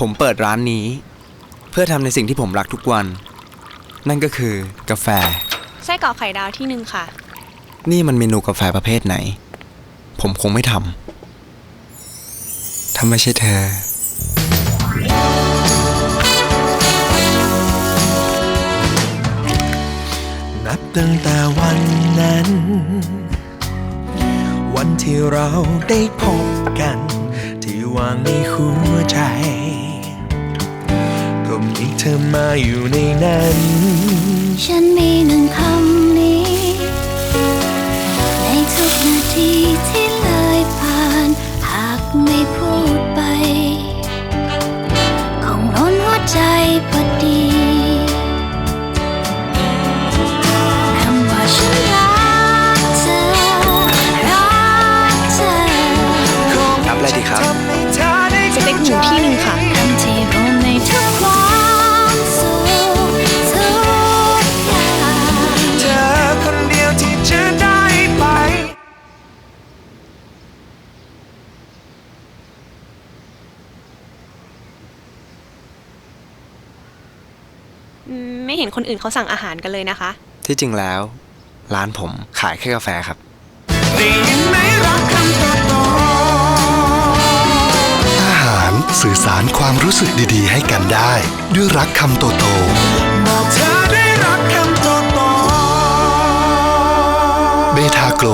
ผมเปิดร้านนี้ เพื่อทำในสิ่งที่ผมรักทุกวัน นั่นก็คือกาแฟ ไส้กรอกไข่ดาวที่หนึ่งค่ะ นี่มันเมนูกาแฟประเภทไหน ผมคงไม่ทำถ้าไม่ใช่เธอ นับตั้งแต่วันนั้น วันที่เราได้พบกัน ที่วางในหัวใจก็มี เธอมาอยู่ในนั้น ฉันมีหนึ่งคำนี้ ในทุกนาทีที่เลยผ่าน หากไม่พูดไป คงล้นหัวใจพอดีคำว่าฉันรักเธอ รักเธอ รับอะไรดีครับ ไม่เห็นคนอื่นเขาสั่งอาหารกันเลยนะคะ ที่จริงแล้ว ร้านผมขายแค่กาแฟครับได้ยินไหมรักคำโตโตอาหารสื่อสารความรู้สึกดีๆ ให้กันได้ ด้วยรักคำโตโตบอกเธอได้รักคำโตโตเบทาโกล